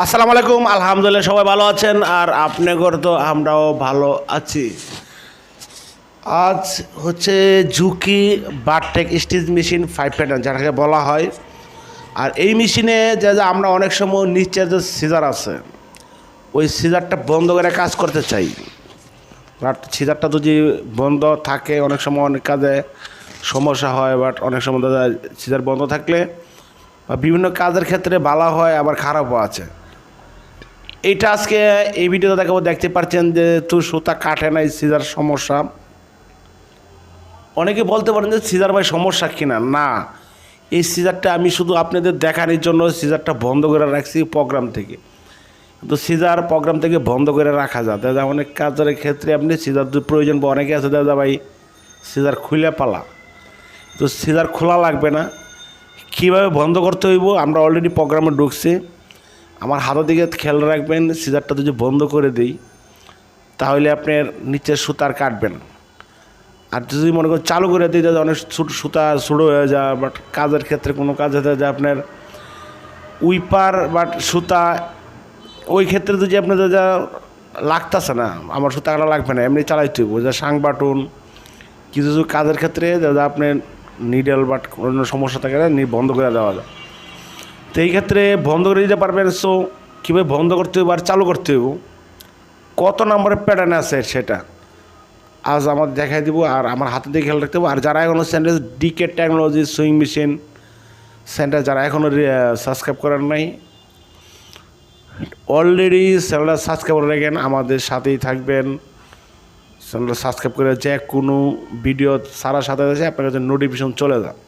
আসসালামু আলাইকুম, আলহামদুলিল্লাহ সবাই ভালো আছেন, আর আপনাদের তো আমরাও ভালো আছি। আজ হচ্ছে ঝুঁকি বারটেক স্টিচ মেশিন ফাইভ প্যাটার্ন যেটাকে বলা হয়। আর এই মেশিনে যে যে আমরা অনেক সময় নিচে যে সিজার আছে, ওই সিজারটা বন্ধ করে কাজ করতে চাই। বাট সিজারটা যদি বন্ধ থাকে, অনেক সময় অনেক কাজে সমস্যা হয়, বাট অনেক সময় দাদা সিজার বন্ধ থাকলে বা বিভিন্ন কাজের ক্ষেত্রে ভালো হয়, আবার খারাপও আছে। এইটা আজকে এই ভিডিওতে দেখাবো, দেখতে পাচ্ছেন যে তুই সুতা কাটে না এই সিজার সমস্যা। অনেকে বলতে পারেন যে সিজার ভাই সমস্যা কিনা? না, এই সিজারটা আমি শুধু আপনাদের দেখানোর জন্য সিজারটা বন্ধ করে রাখছি প্রোগ্রাম থেকে। তো সিজার প্রোগ্রাম থেকে বন্ধ করে রাখা যায়। দাদা, অনেক কাজের ক্ষেত্রে আপনি সিজার প্রয়োজন, বা অনেকে আছে, দাদা ভাই, সিজার খুলে পালা তো সিজার খোলা লাগবে না। কীভাবে বন্ধ করতে হইব? আমরা অলরেডি প্রোগ্রামে ঢুকছি। আমার হাতের দিকে খেয়াল রাখবেন, সিজারটা যদি বন্ধ করে দিই, তাহলে আপনার নিচের সুতার কাটবেন। আর যদি মনে করেন চালু করে দিই তাহলে অনেক সুতা ছোটো হয়ে যায় বাট কাজের ক্ষেত্রে কোনো কাজ হতে যায়, আপনার উইপার বাট সুতা, ওই ক্ষেত্রে যদি আপনার যা লাগতেছে না, আমার সুতা কাটা লাগবে না, এমনি চালাইতে হইব। যা সাং বাটুন, কিছু কিছু কাজের ক্ষেত্রে দাদা আপনি নিডেল বাট অন্য সমস্যা থাকে বন্ধ করে দেওয়া যায়। তো এই ক্ষেত্রে বন্ধ করে দিতে পারবেন। সো কীভাবে বন্ধ করতে হইব আর চালু করতে হইব কত নম্বরের প্যাটার্ন আছে সেটা? আজ আমার দেখাই দিব আর আমার হাতে দিয়ে খেয়াল রাখতে হবে। আর যারা এখনও sandal DK technology sewing machine centre যারা এখনও সাবস্ক্রাইব করার নাই অলরেডি চ্যানেলটা সাবস্ক্রাইব করে রাখেন। আমাদের সাথেই থাকবেন। চ্যানেলটা সাবস্ক্রাইব করে যে কোনো ভিডিও সারা সাথে আছে আপনার কাছে নোটিফিকেশন চলে যায়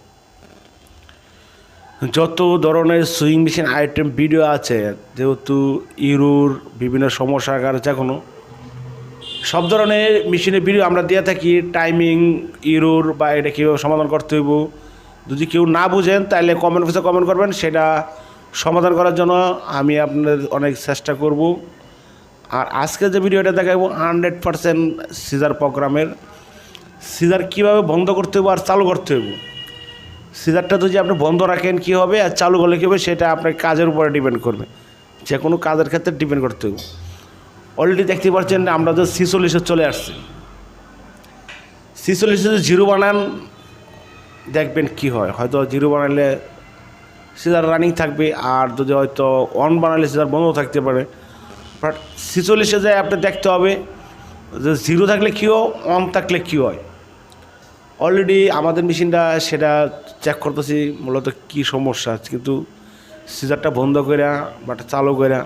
যত ধরনের সুইং মেশিন আইটেম ভিডিও আছে, যেহেতু ইউরোর বিভিন্ন সমস্যার কারণে কোনো সব ধরনের মেশিনের ভিডিও আমরা দিয়ে থাকি টাইমিং ইরোর বা এটা কীভাবে সমাধান করতে হইব। যদি কেউ না বুঝেন, তাহলে কমেন্ট বক্সে কমেন্ট করবেন, সেটা সমাধান করার জন্য আমি আপনাদের অনেক চেষ্টা করব। আর আজকে যে ভিডিওটা দেখাবো হান্ড্রেড পারসেন্ট সিজার প্রোগ্রামের সিজার কীভাবে বন্ধ করতে হইব আর চালু করতে হইব। সিজারটা যদি আপনি বন্ধ রাখেন কী হবে আর চালু করলে কী হবে, সেটা আপনার কাজের উপরে ডিপেন্ড করবে। যে কোনো কাজের ক্ষেত্রে ডিপেন্ড করতে হবে। অলরেডি দেখতে পাচ্ছেন আমরা তো ছিচল্লিশে চলে আসছি। ছিচল্লিশে যদি জিরো বানান, দেখবেন কি হয়। হয়তো জিরো বানালে সিজার রানিং থাকবে আর যদি হয়তো অন বানালে সিজার বন্ধ থাকতে পারে। বাট ছিচল্লিশে যায় আপনি দেখতে হবে যে জিরো থাকলে কী হয় অন থাকলে কী হয়? অলরেডি আমাদের মেশিনটা সেটা চেক করতেছি, মূলত কী সমস্যা, কিন্তু সিজারটা বন্ধ করে বাট চালু করে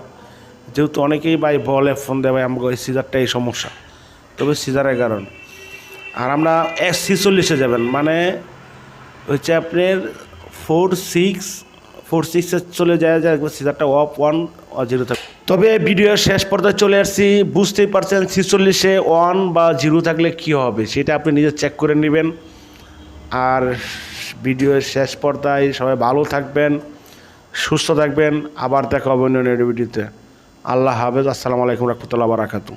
যেহেতু অনেকেই ভাই বলে ফোন দেয় ভাই, আমাকে ওই এই সমস্যা। তবে সিজারের কারণ। আর আমরা এক ছিচল্লিশে যাবেন মানে হচ্ছে আপনার ফোর সিক্স ফোর সিক্সে চলে যায় যায় সিজারটা অফ ওয়ান জিরো তবে ভিডিও শেষ পর্যায়ে চলে আসছি, বুঝতেই পারছেন ছিচল্লিশে ওয়ান বা জিরো থাকলে কি হবে, সেটা আপনি নিজে চেক করে নেবেন। আর ভিডিওর শেষ পর্দায় সবাই ভালো থাকবেন, সুস্থ থাকবেন, আবার দেখা হবে অন্য ভিডিওতে। আল্লাহ হাফেজ, আসসালামু আলাইকুম রহমতুল্লাহ বারাকাতু